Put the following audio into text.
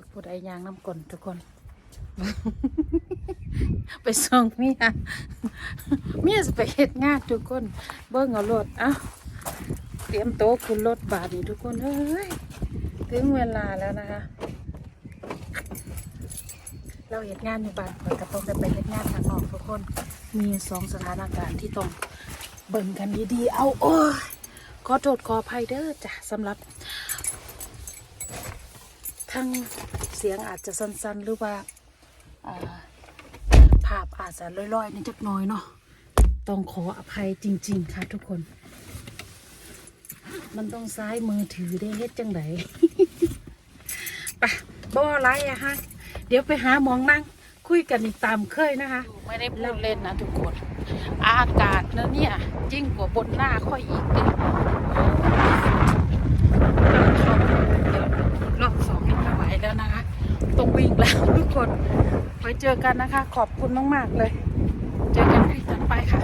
กพูดไอ้ยางน้ำกลนทุกคน ไปส่งเมียเมียจะไปเฮ็ดงานทุกคน เบิ้งเอารถเอ้าเตรียมโต๊ะขึ้นรถบาทนี่ทุกคนเอ้ยถึงเวลาแล้วนะคะ เราเฮ็ดงานอยู่บ้านเราก็ต้องได้ไปเฮ็ดงานข้างนอกทุกคน มีสองสถานการณ์ที่ต้องเบิ่งกันดีๆ เอาโอ้ยขอโทษขออภัยเด้อจ้ะสำหรับ ทั้งเสียงอาจจะสั้นๆ หรือว่าภาพอาจจะลอยๆนิดจักน้อยเนาะต้องขออภัยจริง ๆ ค่ะทุกคน มันต้องซ้ายมือถือได้เฮ็ดจังไดไปบ่อไรอะฮะ เดี๋ยวไปหามองนั่งคุยกันอีกตามเคยนะคะ ไม่ได้พูดเล่นนะทุกคน อากาศนะเนี่ยยิ่งกว่าบนหน้าค่อยอีกเลยเดี๋ยวรอบสองนี่ไม่ไหวแล้วนะคะ ต้องวิ่งแล้วทุกคน ไว้เจอกันนะคะ ขอบคุณมาก ๆ เลย เจอกันคลิปต่อไปค่ะ